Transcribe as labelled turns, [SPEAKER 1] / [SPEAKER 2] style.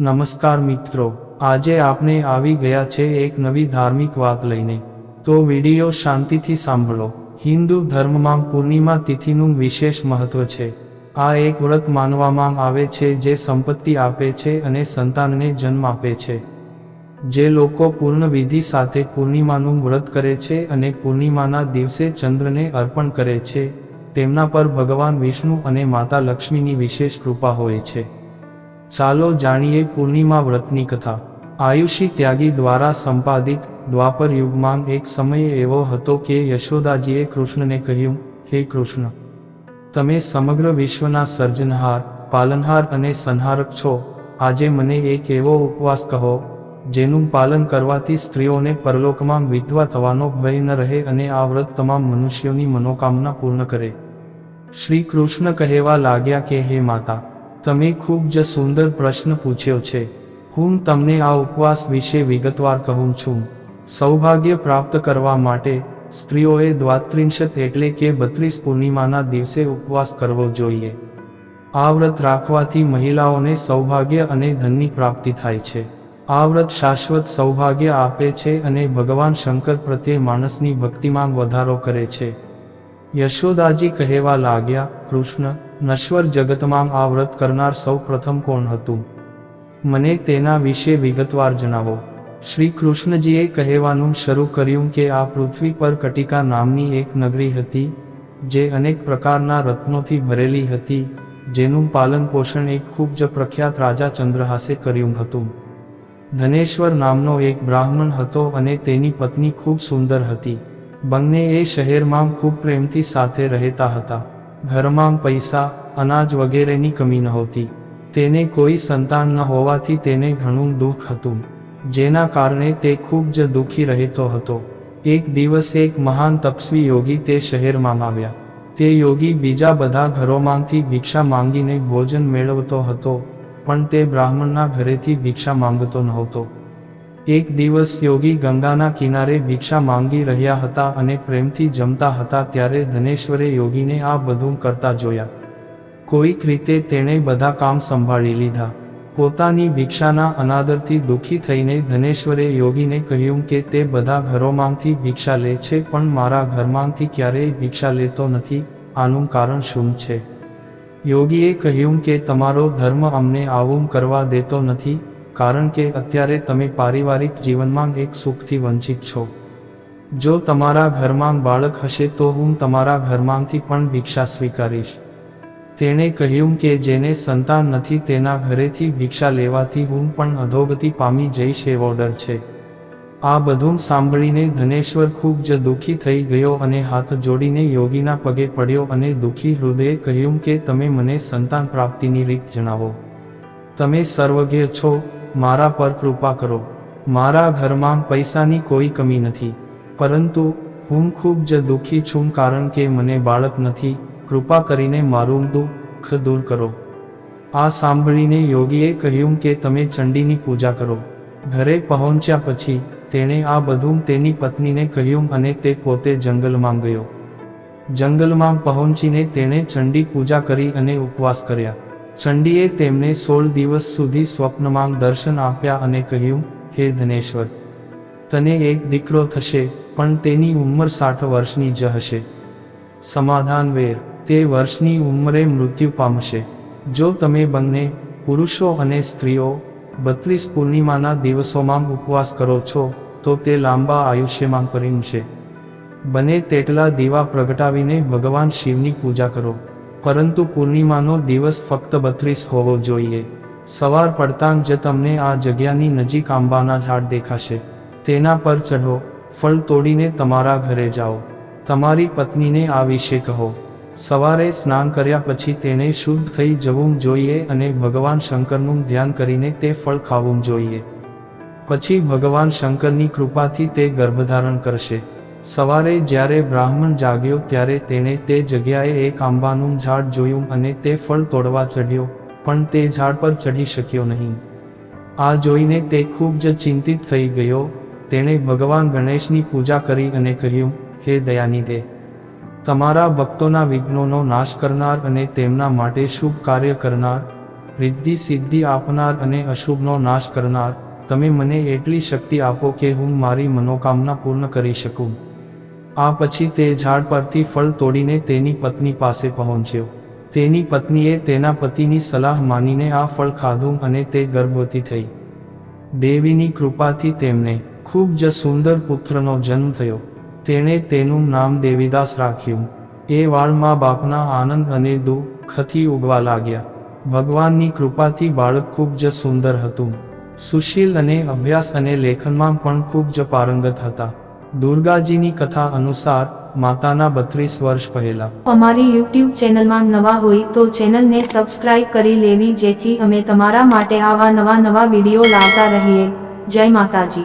[SPEAKER 1] નમસ્કાર મિત્રો, આજે આપણે આવી ગયા છે એક નવી ધાર્મિક વાત લઈને. તો વિડિયો શાંતિથી સાંભળો. હિન્દુ ધર્મમાં પૂર્ણિમા તિથિનું વિશેષ મહત્વ છે. આ એક વ્રત માનવામાં આવે છે જે સંપત્તિ આપે છે અને સંતાનને જન્મ આપે છે. જે લોકો પૂર્ણ વિધિ સાથે પૂર્ણિમાનું વ્રત કરે છે અને પૂર્ણિમાના દિવસે ચંદ્રને અર્પણ કરે છે, તેમના પર ભગવાન વિષ્ણુ અને માતા લક્ષ્મીની વિશેષ કૃપા હોય છે. ચાલો જાણીએ પૂર્ણિમા વ્રતની કથા. આયુષી ત્યાગી દ્વારા સંપાદિત દ્વાપર યુગમાં એક સમય એવો હતો કે યશોદાજીએ કૃષ્ણને કહ્યું, હે કૃષ્ણ, તમે સમગ્ર વિશ્વના સર્જનહાર, પાલનહાર અને સંહારક છો. આજે મને એક એવો ઉપવાસ કહો, જેનું પાલન કરવાથી સ્ત્રીઓને પરલોકમાં વિધવા થવાનો ભય ન રહે અને આ વ્રત તમામ મનુષ્યોની મનોકામના પૂર્ણ કરે. શ્રી કૃષ્ણ કહેવા લાગ્યા કે, હે માતા તમે ખૂબ જ સુંદર પ્રશ્ન પૂછ્યો છે. હું તમને આ ઉપવાસ વિશે વિગતવાર કહું છું. સૌભાગ્ય પ્રાપ્ત કરવા માટે સ્ત્રીઓએ દ્વાત્રિંશત એટલે કે બત્રીસ પૂર્ણિમાના દિવસે ઉપવાસ કરવો જોઈએ. આ વ્રત રાખવાથી મહિલાઓને સૌભાગ્ય અને ધનની પ્રાપ્તિ થાય છે. આ વ્રત શાશ્વત સૌભાગ્ય આપે છે અને ભગવાન શંકર પ્રત્યે માણસની ભક્તિમાં વધારો કરે છે. યશોદાજી કહેવા લાગ્યા, કૃષ્ણ, નશ્વર જગતમાં આ વ્રત કરનાર સૌ પ્રથમ કોણ હતું? મને તેના વિશે વિગતવાર જણાવો. શ્રી કૃષ્ણજીએ કહેવાનું શરૂ કર્યું કે આ પૃથ્વી પર કટિકા નામની એક નગરી હતી, જે અનેક પ્રકારના રત્નોથી ભરેલી હતી, જેનું પાલન પોષણ એક ખૂબ જ પ્રખ્યાત રાજા ચંદ્રહાસે કર્યું હતું. ધનેશ્વર નામનો એક બ્રાહ્મણ હતો અને તેની પત્ની ખૂબ સુંદર હતી. બંને એ શહેરમાં ખૂબ પ્રેમથી સાથે રહેતા હતા. ઘરમાં પૈસા, અનાજ વગેરેની કમી નહોતી. તેને કોઈ સંતાન ન હોવાથી તેને ઘણું દુઃખ હતું. જેના કારણે તે ખૂબ જ દુઃખી રહેતો હતો. એક દિવસ એક મહાન તપસ્વી યોગી તે શહેરમાં આવ્યા. તે યોગી બીજા બધા ઘરોમાંથી ભિક્ષા માંગીને ભોજન મેળવતો હતો, પણ તે બ્રાહ્મણના ઘરેથી ભિક્ષા માંગતો નહોતો. એક દિવસ યોગી ગંગાના કિનારે ભિક્ષા માંગી રહ્યા હતા અને પ્રેમથી જમતા હતા ત્યારે ધનેશ્વરે યોગીને આ બધું કરતા જોયા. કોઈક રીતે તેણે બધા કામ સંભાળી લીધા. પોતાની ભિક્ષાના અનાદરથી દુઃખી થઈને ધનેશ્વરે યોગીને કહ્યું કે તે બધા ઘરોમાંથી ભિક્ષા લે છે પણ મારા ઘરમાંથી ક્યારેય ભિક્ષા લેતો નથી, આનું કારણ શું છે? યોગીએ કહ્યું કે તમારો ધર્મ અમને આવું કરવા દેતો નથી કારણ કે અત્યારે તમે પારિવારિક જીવનમાં એક સુખથી વંચિત છો. જો તમારા ઘરમાં બાળક હશે તો હું તમારા ઘરમાંથી પણ ભિક્ષા સ્વીકારીશ. તેણે કહ્યું કે જેને સંતાન નથી તેના ઘરેથી ભિક્ષા લેવાથી હું પણ અધોગતિ પામી જઈશ એવો ડર છે. આ બધું સાંભળીને ધનેશ્વર ખૂબ જ દુઃખી થઈ ગયો અને હાથ જોડીને યોગીના પગે પડ્યો અને દુઃખી હૃદયે કહ્યું કે તમે મને સંતાન પ્રાપ્તિની રીત જણાવો. તમે સર્વજ્ઞ છો મારા પર કૃપા કરો. મારા ઘરમાં પૈસાની કોઈ કમી નથી. પરંતુ હું ખૂબ જ દુઃખી છું કારણ કે મને બાળક નથી. કૃપા કરીને મારું દુઃખ દૂર કરો. આ સાંભળીને યોગીએ કહ્યું કે તમે ચંડીની પૂજા કરો. ઘરે પહોંચ્યા પછી તેણે આ બધું તેની પત્નીને કહ્યું અને તે પોતે જંગલમાં ગયો. જંગલમાં પહોંચીને તેણે ચંડી પૂજા કરી અને ઉપવાસ કર્યા. ચંડીએ તેમને સોળ દિવસ સુધી સ્વપ્નમાં દર્શન આપ્યા અને કહ્યું, હે ધનેશ્વર, તને એક દીકરો થશે, પણ તેની ઉંમર સાઠ વર્ષની જ હશે. સમાધાન વેર, તે વર્ષની ઉંમરે મૃત્યુ પામશે. જો તમે બંને, પુરુષો અને સ્ત્રીઓ, બત્રીસ પૂર્ણિમાના દિવસોમાં ઉપવાસ કરો છો, તો તે લાંબા આયુષ્યમાં પરિણશે બને તેટલા દીવા પ્રગટાવીને ભગવાન શિવની પૂજા કરો. પરંતુ પૂર્ણિમાનો દિવસ ફક્ત બત્રીસ હોવો જોઈએ. સવાર પડતાં જ તમને આ જગ્યાની નજીક આંબાના ઝાડ દેખાશે. તેના પર ચઢો, ફળ તોડીને તમારા ઘરે જાઓ. તમારી પત્નીને આ વિશે કહો. સવારે સ્નાન કર્યા પછી તેને શુદ્ધ થઈ જવું જોઈએ અને ભગવાન શંકરનું ધ્યાન કરીને તે ફળ ખાવું જોઈએ. પછી ભગવાન શંકરની કૃપાથી તે ગર્ભધારણ કરશે. સવારે જ્યારે બ્રાહ્મણ જાગ્યો ત્યારે તેણે તે જગ્યાએ એક આંબાનું ઝાડ જોયું અને તે ફળ તોડવા ચઢ્યો, પણ તે ઝાડ પર ચઢી શક્યો નહીં. આ જોઈને તે ખૂબ જ ચિંતિત થઈ ગયો. તેણે ભગવાન ગણેશની પૂજા કરી અને કહ્યું, હે દયાનિધે તમારા ભક્તોના વિઘ્નોનો નાશ કરનાર અને તેમના માટે શુભ કાર્ય કરનાર, રિદ્ધિ સિદ્ધિ આપનાર અને અશુભનો નાશ કરનાર, તમે મને એટલી શક્તિ આપો કે હું મારી મનોકામના પૂર્ણ કરી શકું. આ પછી તે ઝાડ પરથી ફળ તોડીને તેની પત્ની પાસે પહોંચ્યો. તેની પત્નીએ તેના પતિની સલાહ માનીને આ ફળ ખાધું અને તે ગર્ભવતી થઈ. દેવીની કૃપાથી તેમને ખૂબ જ સુંદર પુત્રનો જન્મ થયો. તેણે તેનું નામ દેવીદાસ રાખ્યું. એ વાળમાં બાપના આનંદ અને દુઃખથી ઉગવા લાગ્યા. ભગવાનની કૃપાથી બાળક ખૂબ જ સુંદર હતું. સુશીલ અને અભ્યાસ અને લેખનમાં પણ ખૂબ જ પારંગત હતા. દુર્ગાજીની કથા અનુસાર માતાના બત્રીસ વર્ષ પહેલા.
[SPEAKER 2] અમારી યુટ્યુબ ચેનલમાં નવા હોય તો ચેનલને સબસ્ક્રાઇબ કરી લેવી જેથી અમે તમારા માટે આવા નવા નવા વીડિયો લાવતા રહીએ. જય માતાજી.